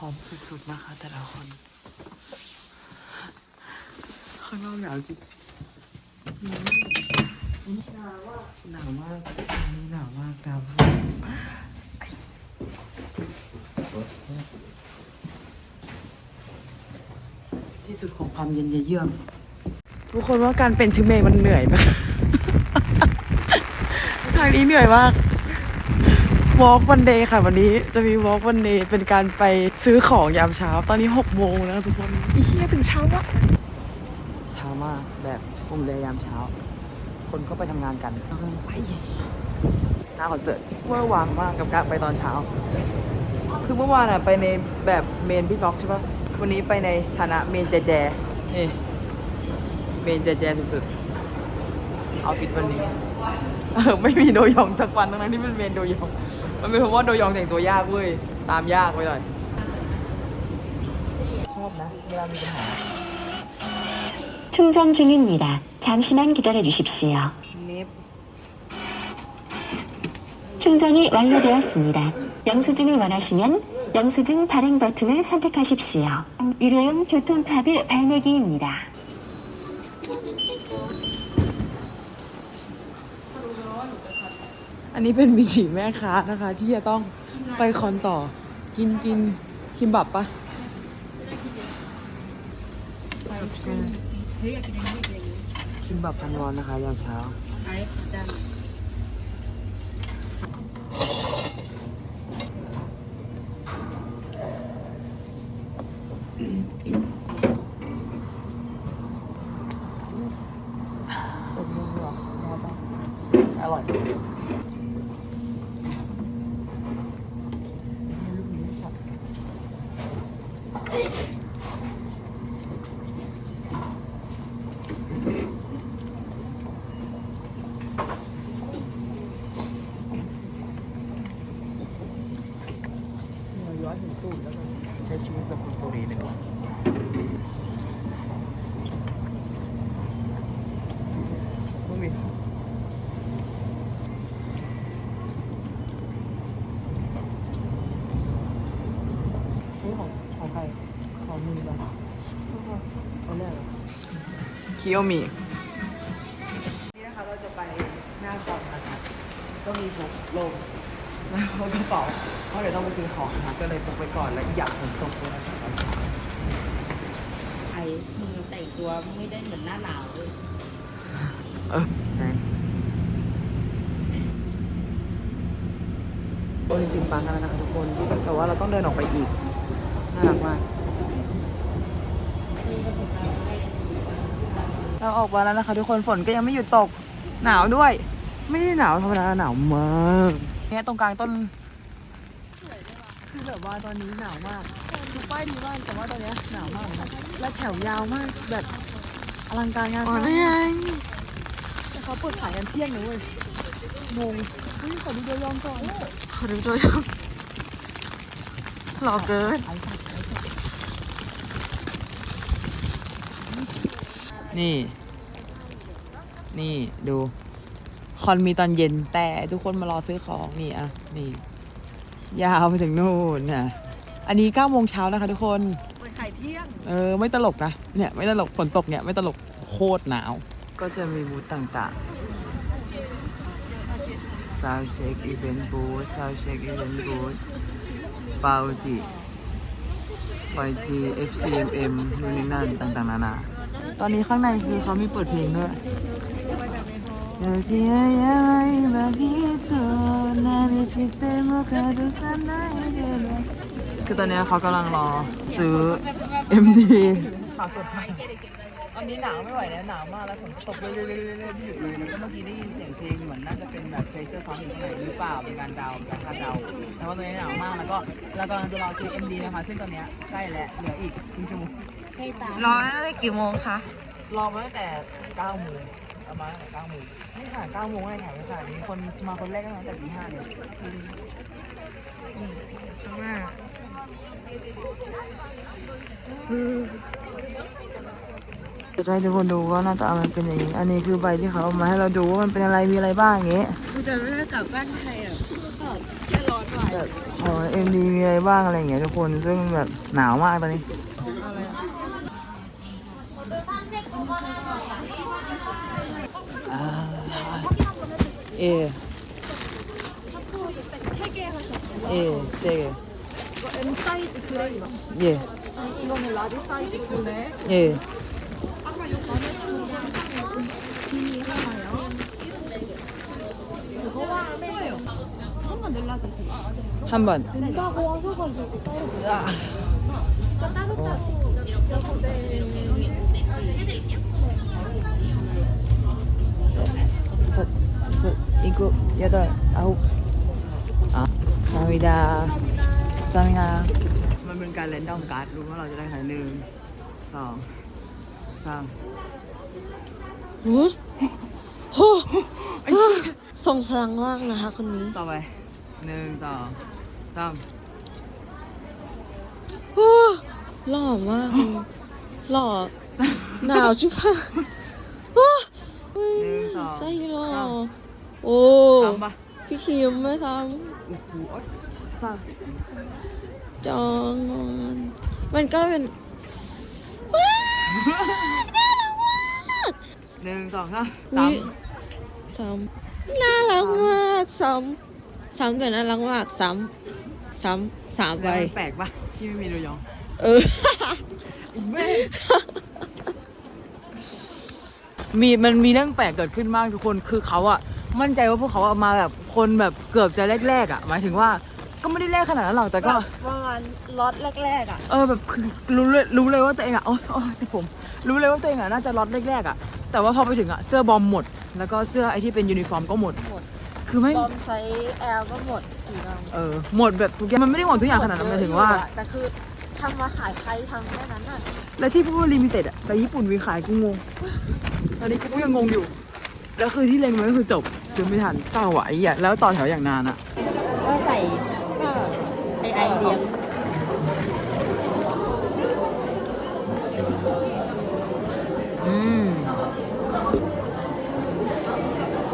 ร้อมสุดๆนะคะ แต่ละคนข้างนอกหนาวจริงหนาวมากหนาวมากนี่หนาวมากหนาวมากที่สุดของความเย็นเยือกทุกคนว่าการเป็นชิเมย์มันเหนื่อยไหมทางนี้เหนื่อยมาก วอล์กวันเดย์ค่ะวันนี้จะมีวอล์กวันเดย์เป็นการไปซื้อของยามเช้า ตอนนี้หกโมงแล้วทุกคนอีเหี้ยถึงเช้ามากเช้ามากแบบวงเดย์ยามเช้า คนก็ไปทำงานกันเราไปหน้าคอนเสิร์ตเวอร์วังมากกับการไปตอนเช้า คือเมื่อวานอะไปในแบบเมนพี่ซ็อกใช่ปะวันนี้ไปในฐานะเมนแจแจนี่เมนแจแจสุดๆเอาฟิตวันนี้เออไม่มีโดยองสักวันทั้งนั้นที่เป็นเมนโดยอง มันเป็นเพราะว่าโดยองแต่งตัวยากเว้ย ตามยากไปหน่อย ชอบนะ เวลามีปัญหา 충전 중입니다. 잠시만 기다려 주십시오. เนฟ 충전이 완료되었습니다. 영수증을 원하시면 영수증 발행 버튼을 선택하십시오. 일회용 교통카드 발매기입니다. อันนี้เป็นวิถีแม่ค้านะคะ ที่จะต้องไปคอนต่อ กินกินคิมบับปะคิมบับพันวอนนะคะยามเช้า อร่อย เราย้อนถึงตู้แล้วก็ใช้ชีวิตแบบคนเกาหลีหนึ่งวันไม่มีนี่ของของใครของมึงปะเอาแรก คิโอมินี่นะคะเราจะไปหน้าก่อนนะคะก็มีพกลมแล้วก็กระเป๋าเพราะเดี๋ยวต้องไปซื้อของนะคะก็เลยพกไปก่อนแล้วอยางฝนตกด้วยนะคะตอนเช้าไอ้มึงแต่งตัวไม่ได้เหมือนหน้าหนาวเลยเออโอลิมปิกปังกันแล้วนะคะทุกคนแต่ว่าเราต้องเดินออกไปอีกน่ารักมาก เราออกมาแล้วนะคะ ทุกคนฝนก็ยังไม่หยุดตกหนาวด้วย ไม่ได้หนาวธรรมดาหนาวมากเนี่ยตรงกลางต้นคือแบบว่าตอนนี้หนาวมากคือป้ายดีมากแต่ว่าตอนเนี้ยหนาวมากเหมือนกันและแถวยาวมากแบบอลังการงานสร้างแต่เขาเปิดขายกันเที่ยงนะเว้ยงงเฮ้ยขอดูโดยองก่อนขอดูโดยรวมหล่อเกิน นี่ นี่ดู คอนมีตอนเย็นแต่ทุกคนมารอซื้อของนี่อะ นี่ ยาวไปถึงนู่นน่ะ อันนี้เก้าโมงเช้านะคะทุกคนเปิดขายเที่ยง เออ ไม่ตลกนะ เนี่ย ไม่ตลก ฝนตกเนี่ย ไม่ตลก โคตรหนาว ก็จะมีบูธต่างๆ ซาวเช็คอีเวนต์บูธซาวเช็คอีเวนต์บูธเปาจิ YG FCMM นู่นนี่นั่นต่างๆ นานา ตอนนี้ข้างในคือเขามีเปิดเพลงด้วยเดี๋ยวที่ยังไม่มาคิดตัวนาฬิชิเตโมคาดูซันไนเดลคือตอนนี้เขากำลังรอซื้อ MD ข่าสดไปตอนนี้หนาวไม่ไหวแล้วหนาวมากแล้วฝนตกเรื่อยๆเรื่อยๆเรื่อยๆไม่หยุดเลยแล้วก็เมื่อกี้ได้ยินเสียงเพลงเหมือนน่าจะเป็นแบบเพลเชอร์ซองอยู่ข้างในหรือเปล่าเป็นการเดาการคาดเดาแต่ว่าตอนนี้หนาวมากแล้วก็เรากำลังจะรอซื้อ MD นะคะ ซึ่งตอนนี้ใกล้แล้วเหลืออีกครึ่งชั่วโมง รอตั้งแต่กี่โมงคะรอมาตั้งแต่9โมงประมาณตั้งแต่9โมงนี่ค่ะ9โมงเลยค่ะไม่ค่ะนี่คนมาคนแรกก็มาตั้งแต่ตีห้าเลยข้างหน้าจะให้ทุกคนดูว่าหน้าตามันเป็นอย่างนี้ อันนี้คือใบที่เขาเอามาให้เราดูว่ามันเป็นอะไรมีอะไรบ้างอย่างเงี้ยกูจะไม่ได้กลับบ้านไทยอะแค่ร้อนหน่อยแบบขอเอ็มดีมีอะไรบ้างอะไรอย่างเงี้ยทุกคนซึ่งแบบหนาวมากตอนนี้ 예. 세개 하셨죠? 예, 세 이거 M 사이즈 그레이 예. 이거는 라지 사이즈 그레. 예. 아까 이 전에 쓰는 비니 하나요. 그거와 빼요. 한번 늘라주세요. 한 번. 된다고 하셔가지고 따로. 아. 아. 따로 따로. 어. 여섯 대. 저, 일곱, 여덟, 아홉. 아, 감사합니다. 감사합니다. มันเป็นการเล่นดอมการ์ดรู้ว่าเราจะได้ใครหนึ่งสองสาม ทรงพลังมากนะคะคนนี้ ต่อไปหนึ่งสองสาม หล่อมากเลยหล่อ หนาวจุ๊บะว้า หนึ่งสอง ใจหล่อ สาม โอ้สามปะพี่คิมไม่ทโอ้โหสามำจองนอนมันก็เป็นหนึ่งสองสามสามซ้ำน่ารักมากซ้ำซ้ำแต่น่ารักมากซ้ำซ้ำสามใบแล้วมันแปลกปะที่ไม่มีดูยองเออมีมันมีเรื่องแปลกเกิดขึ้นมากทุกคนคือเขาอะ มั่นใจว่าพวกเขาอะมาแบบคนแบบเกือบจะแรกๆอะหมายถึงว่าก็ไม่ได้แรกขนาดนั้นหรอกแต่ก็ประมาณล็อตแรกๆอะเออแบบคือรู้เลยรู้เลยว่าตัวเองอะโอ๊ยโอ๊ยแต่ผม รู้เลยว่าตัวเองอะน่าจะล็อตแรกๆอะแต่ว่าพอไปถึงอะเสื้อบอมหมด แล้วก็เสื้อไอที่เป็นยูนิฟอร์มก็หมดหมดคือไม่บอมไซส์แอลก็หมดสีดำเออหมดแบบทุกอย่างมันไม่ได้หมดทุกอย่างขนาดนั้นหมายถึงว่าเยอะอยู่อะแต่คือทำมาขายใครทำแค่นั้นอะและที่พูดว่าลิมิเต็ดอะแต่ญี่ปุ่นมีขายกูงงตอนนี้กูก็ยังงงอยู่ แล้วคือที่เล็งมันก็คือจบซื้อไม่ทันเศร้าไหวอะแล้วต่อแถวอย่างนานอะก็ใส่ไอไอเลี้ยงอืม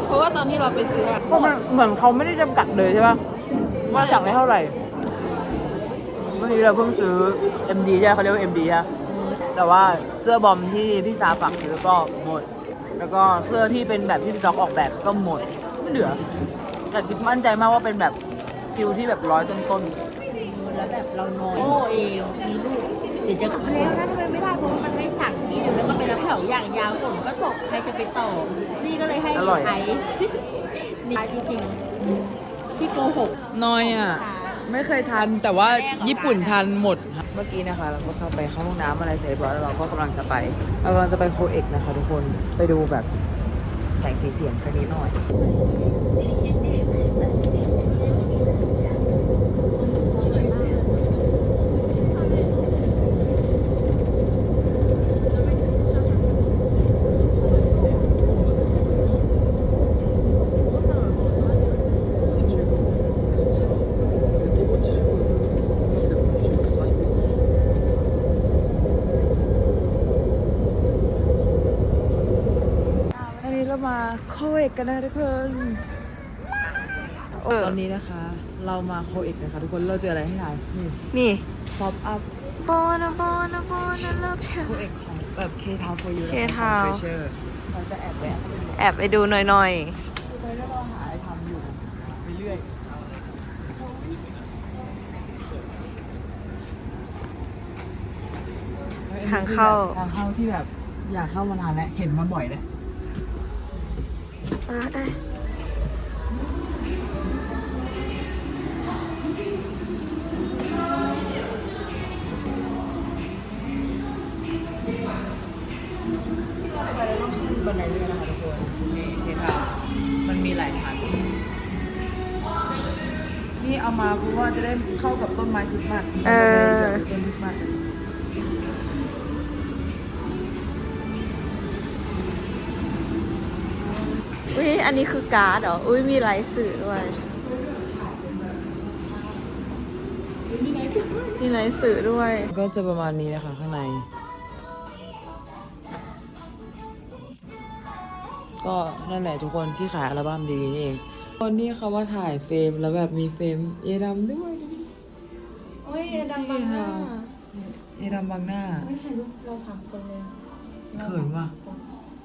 เพราะว่าตอนที่เราไปซื้ออะเพราะมันเหมือนเขาไม่ได้จำกัดเลยใช่ปะว่าอยากได้เท่าไหร่เมื่อกี้เราเพิ่งซื้อ MD ใช่ไหมเขาเรียกว่า MD ใช่ปะแต่ว่าเสื้อบอมที่พี่ซาฝากซื้อก็หมด แล้วก็เสื้อที่เป็นแบบที่พี่ซ็อกออกแบบก็หมดไม่เหลือ แต่คิดมั่นใจมากว่าเป็นแบบคิวที่แบบร้อยต้นแล้วแบบเราน้อยโอ้เองมีลูกเดี๋ยวจะขับแล้วนะทำไมไม่ได้เพราะว่ามันให้สั่งที่เดียวแล้วก็ไปรับแถวอย่างยาวฝนก็ตกใครจะไปต่อ นี่ก็เลยให้ไอนี่จริงๆที่โกหกๆน้อยอะ ไม่เคยทันแต่ว่าญี่ปุ่นทันหมด เมื่อกี้นะคะ เราก็เข้าไปเข้าห้องน้ำอะไรเสร็จเรียบร้อยแล้วเราก็กำลังจะไปเรากำลังจะไปโคเอกนะคะทุกคนไปดูแบบแสงสีเสียงสักนิดหน่อย อันนี้เรามาโค เอกกันนะทุกคนตอนนี้นะคะ เรามาโคเอกนะคะทุกคนเราเจออะไรให้ทายนี่นี่ป๊อปอัพโบนะโบนะโบนะเลิกเถโคอะเอกของแบบเคทาวโฟยู K-Town เราจะแอบแวะแอบไปดูหน่อยตอนนี้เราหาอะไรทำอยู่ไปเรื่อยฮ้ยอันนี้ทางเข้าคือแบบทางเข้าที่แบบอยากเข้ามานานแล้วเห็นมาบ่อยแล้ว ๆเออเอ้ยบันไดเลื่อนนะคะทุกคนนี่เคทาวมันมีหลายชั้น นี่เอามาเพราะว่าจะได้เข้ากับต้นไม้คริสต์มาสเออต้นคริสต์มาส อุ้ยอันนี้คือการ์ดเหรอ อุ้ยมีลายสื่อด้วย มีลายสื่อด้วย ก็จะประมาณนี้นะคะข้างใน ก็นั่นแหละทุกคนที่ขายอัลบั้มดีๆนี่เองตอนนี้เขาว่าถ่ายเฟรมแล้วแบบมีเฟรมเอดำด้วยโอ้ยดังบังหน้าเอดำบังหน้าไม่ถ่ายรูปเราสามคนเลยเขินว่ะ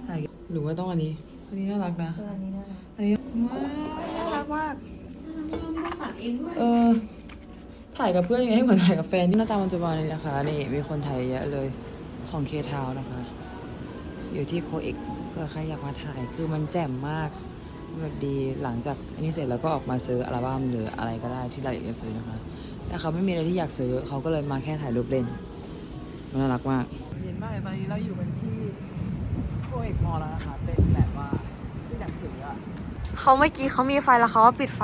ถ่ายหรือว่าต้องอันนี้ อันนี้น่ารักนะ เอออันนี้น่ารักอันนี้ว้าวน่ารักมากไม่ต้องตัดเองด้วยเออ ถ่ายกับเพื่อนยังไงให้เหมือนถ่ายกับแฟนนี่หน้าตามันจะประมาณนี้นะคะ นี่มีคนถ่ายเยอะเลยของเคทาวนะคะ อยู่ที่โคเอกเพื่อใครอยากมาถ่ายคือมันแจ่มมากแบบดีหลังจากอันนี้เสร็จแล้วก็ออกมาซื้ออัลบั้มหรืออะไรก็ได้ที่เราอยากจะซื้อนะคะแต่เขาไม่มีอะไรที่อยากซื้อเขาก็เลยมาแค่ถ่ายรูปเล่นมันน่ารักมากเย็นมากเลยตอนนี้เราอยู่กันที่โคเอกมอลแล้วนะคะเป็นแบบว่าที่หนังสืออะ เขาเมื่อกี้เขามีไฟแล้วเขาว่าปิดไฟ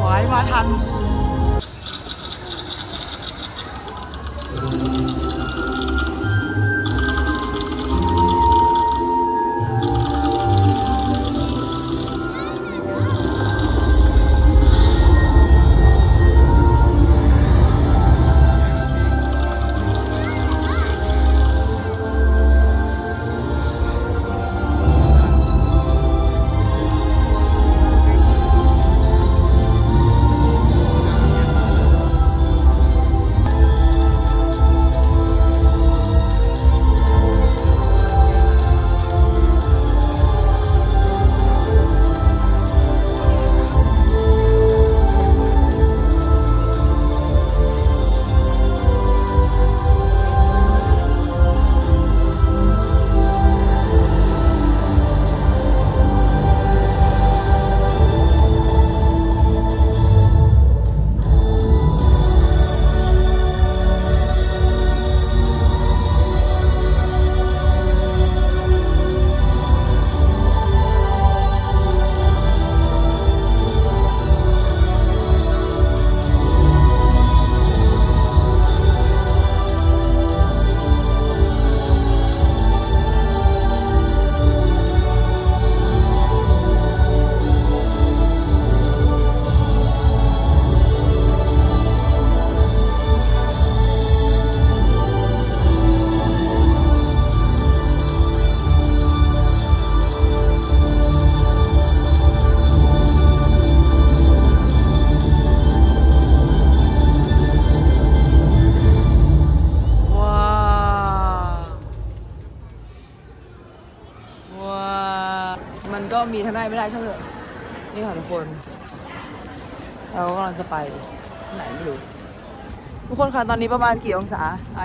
ไว้มาทัน ทั้งได้ไม่ได้ใช่ไหมเถอะนี่ค่ะทุกคน เรากำลังจะไปไหนไม่รู้ ทุกคนคะตอนนี้ประมาณกี่องศาไอ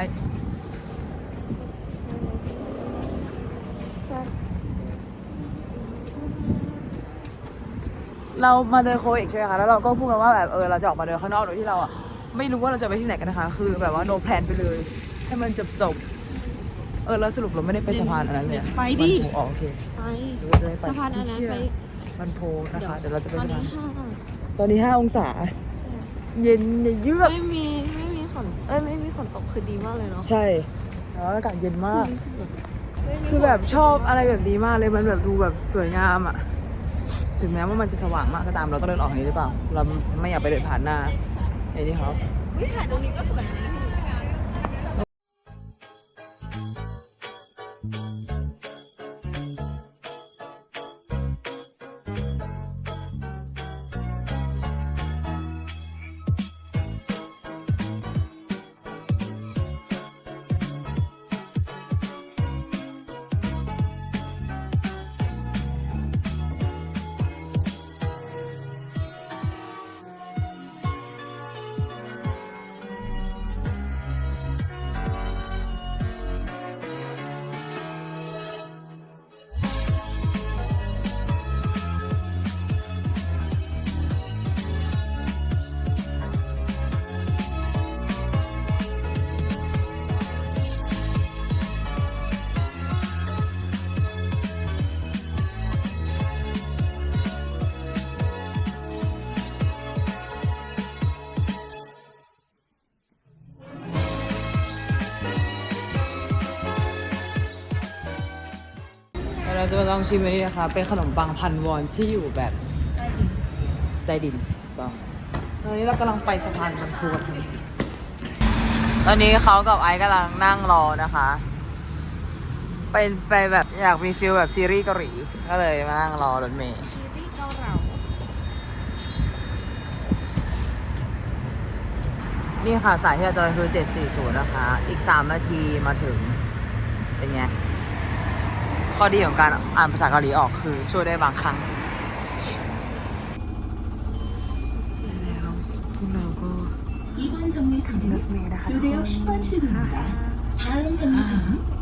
เรามาเดินโคอีกใช่ไหมคะ แล้วเราก็พูดกันว่าแบบเออเราจะออกมาเดินข้างนอกโดยที่เราอะไม่รู้ว่าเราจะไปที่ไหนกันนะคะ คือแบบว่า no plan ไปเลย ให้มันจบจบๆเออแล้วสรุปเราไม่ได้ไปสะพานอันนั้นเลยอะไปดิมันโอ๋อโอเค ไปเดี๋ยวเราจะได้ไปสะพานอันนั้นไปมันโพนะคะ เดี๋ยวเราจะไปตอนสะพานี้นห้าตอนนี้ห้าองศา เย็นเยือก ไม่มีไม่มีฝนเอ้ยไม่มีฝนตกคือดีมากเลยเนาะใช่แล้วอากาศเย็นมากคือแบบชอบอะไรแบบนี้มากเลยมันแบบดูแบบสวยงามอะ ถึงแม้ว่ามันจะสว่างมากก็ตามเราต้องเดินออกอย่างนี้หรือเปล่า เราไม่อยากไปเดินผ่านหน้าไอ้นี่เขา วิถ่ายตรงนี้ก็สวยนะ จะมาลองชิมอันนี้นะคะ เป็นขนมปังพันวอนที่อยู่แบบใต้ดินต้องตอนนี้เรากำลังไปสะพานบางพูกันตอนนี้เขากับไอซ์กำลังนั่งรอนะคะ เป็นไปแบบอยากมีฟิลแบบซีรีส์เกาหลี ก็เลยมานั่งรอรถเมย์นี่ค่ะสายที่เราจะไปคือ 740 นะคะ อีก 3 นาทีมาถึง เป็นไง ข้อดีของการอ่านภาษาเกาหลีออกคือช่วยได้บางครั้งแล้วพวกเราก็ขึ้นรถเมล์นะคะทุกคน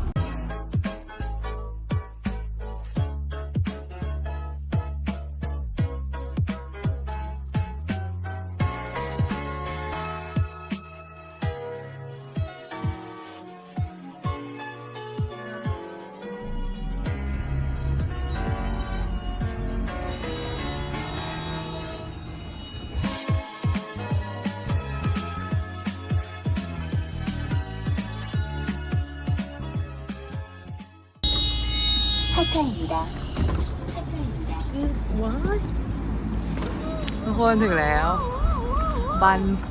하차입니다. 하차입니다. ทุกคนถึงแล้ว บันโพ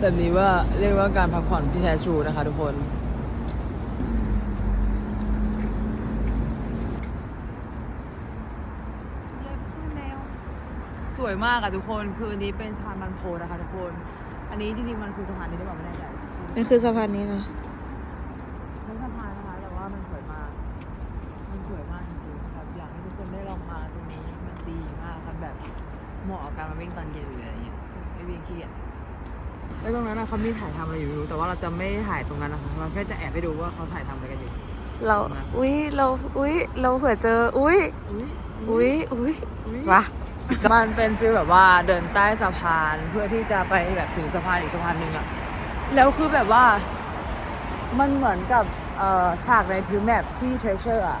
แบบนี้ว่าเรียกว่าการพักผ่อนที่แท้ทรูนะคะทุกคน สวยมากอะทุกคน คืออันนี้เป็นสะพานบันโพนะคะทุกคน อันนี้จริงๆมันคือสะพานนี้หรือเปล่าไม่แน่ใจนี่คือสะพานนี้นะไม่สะพานนะคะแต่ว่ามันสวยมาก มันสวยมากจริงๆแบบอยากให้ทุกคนได้ลองมาตรงนี้มันดีมากครับแบบเหมาะกับการมาวิ่งตอนเย็นหรืออะไรเงี้ยซึ่งไอวิ่งขี้เกียจแล้วตรงนั้นนะเขามีถ่ายทำอะไรอยู่ไม่รู้แต่ว่าเราจะไม่ถ่ายตรงนั้นนะคะเราแค่จะแอบไปดูว่าเขาถ่ายทำอะไรกันอยู่ เรา อุ้ยเรา อุ้ยเราเผื่อเจอ อุ้ยอุ้ยอุ้ยอุ้ยวะวะ มันเป็นฟีลแบบว่าเดินใต้สะพานเพื่อที่จะไปแบบถึงสะพานอีกสะพานหนึ่งอะแล้วคือแบบว่า มันเหมือนกับฉากในทิวแมปที่เทรเชอร์อะ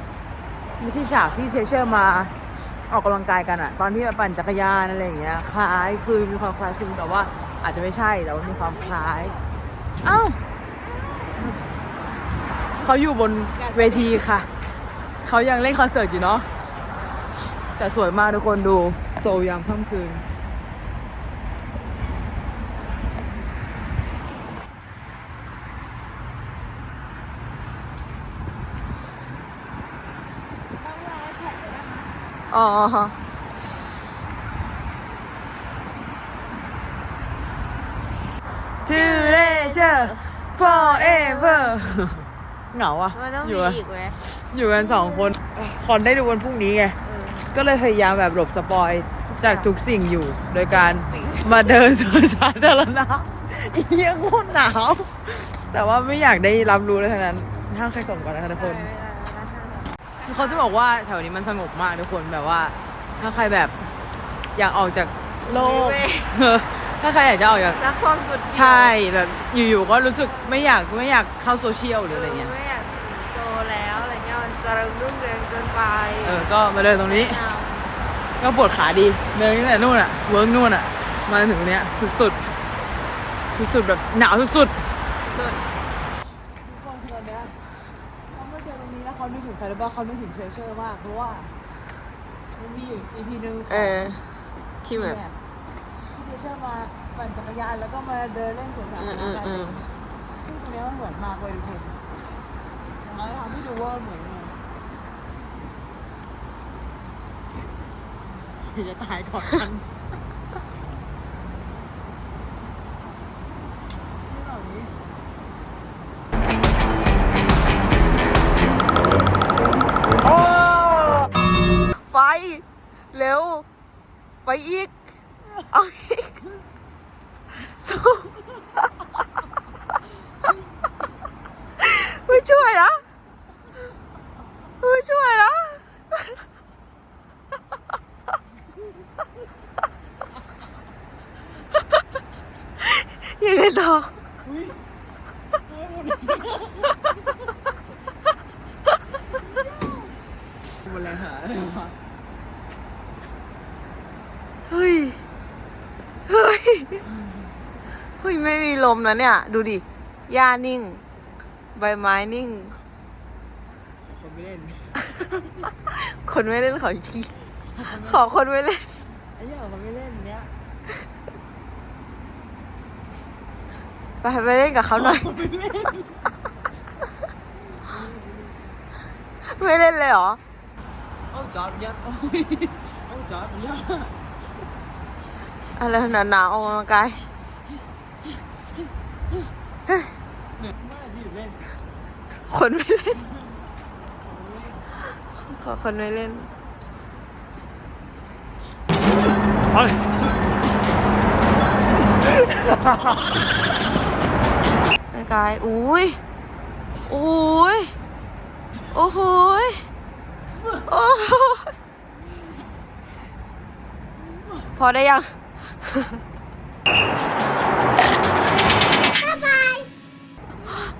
ไม่ใช่ฉากที่เทรเชอร์มาออกกำลังกายกันอะตอนที่แบบปั่นจักรยานอะไรอย่างเงี้ยคล้ายคือมีความคล้ายคลึงแต่ว่าอาจจะไม่ใช่แต่ว่ามีความคล้ายเอ้าเขาอยู่บนเวทีค่ะ เขายังเล่นคอนเสิร์ตอยู่เนาะแต่สวยมากทุกคนดู ซลยามค่ำคืน อ๋อ To later forever เหงาอะมันต้องอมียู่อะอีกไหมอยู่กันสองคน คอนได้ดูวันพรุ่งนี้ไง ก็เลยพยายามแบบหลบสปอย จากทุกสิ่งอยู่ โดยการมาเดินสวนสาธารณะอีเหี้ยโคตรหนาว แต่ว่าไม่อยากได้รับรู้เลยทั้งนั้นห้ามใครส่งก่อนนะคะทุกคนคือเขาจะบอกว่าแถวนี้มันสงบมากทุกคนแบบว่า ถ้าใครแบบอยากออกจากโลกเออถ้าใครอยากจะออกจากรักความสุดใช่แบบอยู่ๆก็รู้สึกไม่อยากไม่อยากเข้าโซเชียลหรืออะไรเงี้ยไม่อยากโซแล้วอะไรเงี้ยมันจะเริงรุ่งเรืองเกินไป เออ ก็มาเดินตรงนี้เอา ก็ปวดขาดีเดินตั้งแต่นู่นอะเวิร์กนู่นอะมาถึงตรงเนี้ยสุดๆสุดๆแบบหนาวสุดๆสุดทุกคนคือตอนเนี้ยเขามาเจอตรงนี้แล้วเขานึกถึงใครหรือเปล่าเขานึกถึงเทรเชอร์มากเพราะว่ามันมีอยู่อีพีนึงเออที่แบบที่เทรเชอร์มาปั่นจักรยานแล้วก็มาเดินเล่นสวนสาธารณะอืมกันอืมซึ่งตรงเนี้ยมันเหมือนมากเลยทุกคนอย่างน้อยทำให้ดูว่าเหมือนยังไง จะตายก่อนกันไฟ เร็ว ไปอีก เอาอีกสู้ไม่ช่วยนะไม่ช่วยนะยังไงต่อ มันแรงหาอะไรวะ เฮ้ย เฮ้ย เฮ้ย ไม่มีลมนะเนี่ย ดูดิหญ้านิ่ง ใบไม้นิ่ง คนไม่เล่นคนไม่เล่นของจริงขอคนไม่เล่นไอ้เหี้ยคนไม่เล่นเนี้ยไปไปเล่นกับเขาหน่อย ไม่เล่นเลยเหรอโอ Ôi trời ơi, ôi Ôi trời ơi, อะไรหนาหนาวๆออกกำลังกาย Mẹ gì lên คนไม่เล่น ขอคนไม่เล่นไปกายอุ้ยอุ้ยโอ้โหยโอ้โหยพอได้ยัง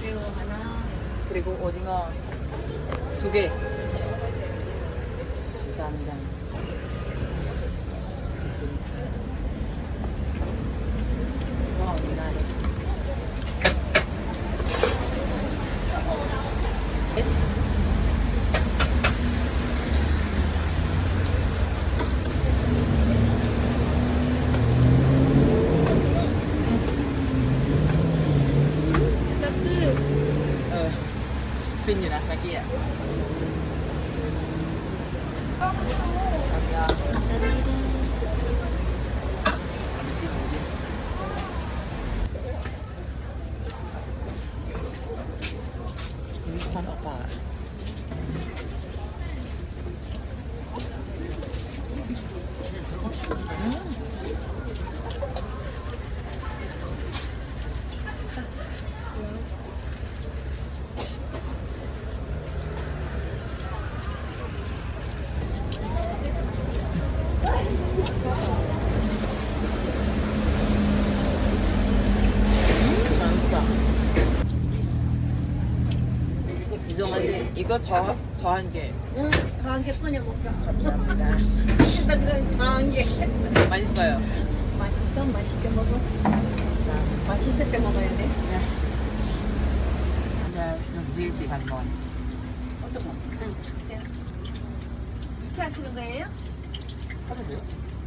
새우 하나. 그리고 오징어 두 개. 감사합니다. 와, 미나리. 어, 핀이나 자기야. 자기야. 뭐지, 뭐지? 이거 하나 봐. 맛있다. 이거 더한 개. 응, 더한 개 꺼내 먹자. 감사합니다. 더한 개. 맛있어요. 맛있어? 맛있게 먹어? 자, 맛있을 때 먹어야 돼. 네. 위에서 밥 먹어. 어떤 거? 응, 주세요. 2차 하시는 거예요? 하면 돼요?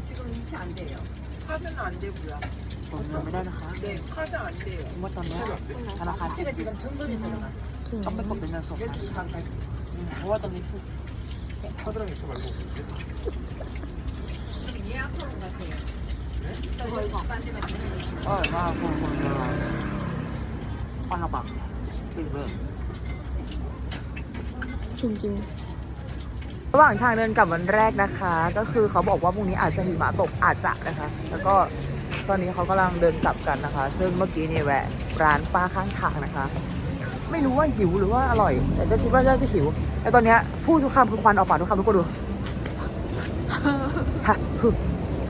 지금 2차 안 돼요. 사면은 안 되고요. 어떤 거? งไม่ได้นะคะ 네, 카드 안 돼요. ว่าตอนเนี้ยธนาคาร 치가 지금 정돈이 들어갔어. ต้องไปกดเป็นเงินสดค่ะเพราะว่าตอนนี้คือ 카드랑 있어 말고. 예약하고 가세요. 저 이거 안 되면 되는 거지. อร่อยมากคนคนเยอะปันละบักติดเลย จริง ระหว่างทางเดินกลับวันแรกนะคะ ก็คือเขาบอกว่าพรุ่งนี้อาจจะหิมะตกอาจจะนะคะ แล้วก็ ตอนนี้เขากำลังเดินกลับกันนะคะ ซึ่งเมื่อกี้นี่แวะร้านป้าข้างทางนะคะ ไม่รู้ว่าหิวหรือว่าอร่อย แต่ก็คิดว่าน่าจะหิวแต่ตอนเนี้ยพูดทุกคำคือควันออกปากทุกคำทุกคนดูฮะคือ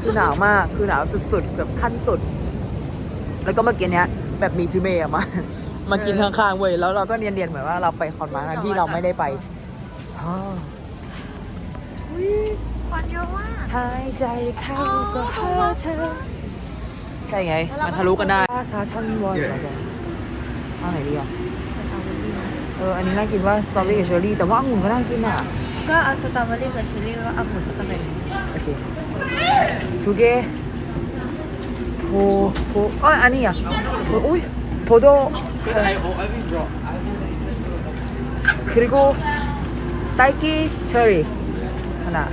คือหนาวมากคือหนาวสุดๆแบบขั้นสุด แล้วก็เมื่อกี้เนี้ยแบบมีทูเมย์อะมามากินข้างๆเว้ยแล้วเราก็เนียนๆเหมือนว่าเราไปคอนมาทั้งที่เราไม่ได้ไปฮ่าควันเยอะมากหายใจเข้าก็หาเธอ ใช่ไง มันทะลุกันได้คาชันวอนเหรอจ๊ะเอาไหนดีอ่ะ เออ อันนี้น่ากินว่าสตรอเบอรี่กับเชอร์รี่ แต่ว่าองุ่นก็น่ากินอ่ะ ก็เอาสตรอเบอรี่กับเชอร์รี่แล้วเอาหมดแล้วก็เลย โอเค두 개. 보, 보, 아, 아니야. 보, 오이, 보도. 그리고 딸기 체리 하나.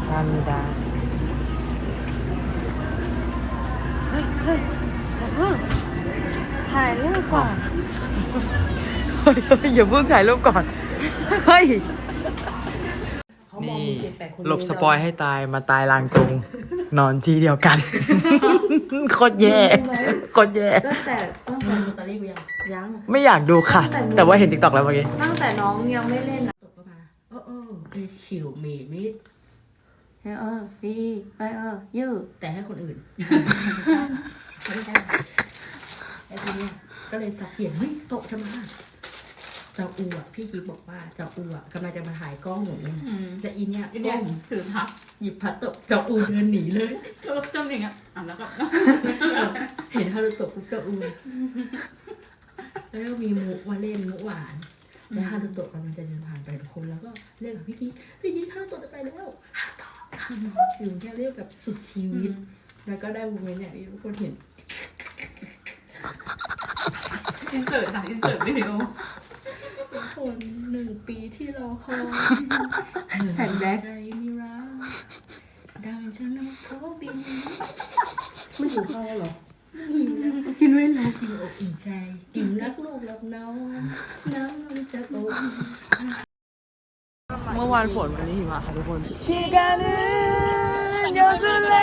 감사합니다. ถ่ายรูปก่อนอย่าเพิ่งถ่ายรูปก่อน เฮ้ย นี่หลบสปอยให้ตายมาตายลางตรง นอนที่เดียวกัน โคตรแย่โคตรแย่ ตั้งแต่ตั้งแต่สตอรี่กูยังยัง ไม่อยากดูค่ะ แต่ว่าเห็นติ๊กต็อกแล้วเมื่อกี้ ตั้งแต่น้องยังไม่เล่นนะตกก็มาโอ้โอ้ไอฉิวหมีมิด เออฟีไปเออยูแต่ให้คนอื่น ไม่ได้ไอ้ทีเนี้ยก็เลยสับเปลี่ยนเฮ้ยโตะทำไมเจ้าอูอะพี่กิ๊บบอกว่าเจ้าอูอะกำลังจะมาถ่ายกล้องหนูอืมแต่อีเนี่ยอันเนี้ยก้มถือพับหยิบพัดตกเจ้าอูเดินหนีเลยก็จมอย่างเงี้ยอะแล้วก็เห็นฮารุโตะปุ๊บเจ้าอูแล้วก็มีมุกมาเล่นมุกหวาน แล้วฮารุโตะกำลังจะเดินผ่านไปทุกคนแล้วก็เรียกกับพี่กิ๊กพี่กิ๊กฮารุโตะจะไปแล้วฮารุโตะ ฮารุโตะอยู่แค่เรียกแบบสุดชีวิต แล้วก็ได้โมเมนต์เนี่ยที่ทุกคนเห็น อินเสิร์ตค่ะอินเสิร์ตวิดีโอทุกคนหนึ่งปีที่รอคอยแผ่นแบ็ค ใจมีรักดังฉันนกเขาบินไม่หิวข้าวเหรอหิวแล้วกินไม่แล้วอิ่มอกอิ่มใจอิ่มรักลูกรับน้อง น้ำมันจะตก เมื่อวานฝนวันนี้หิมะค่ะทุกคนชิกานึโยซุเล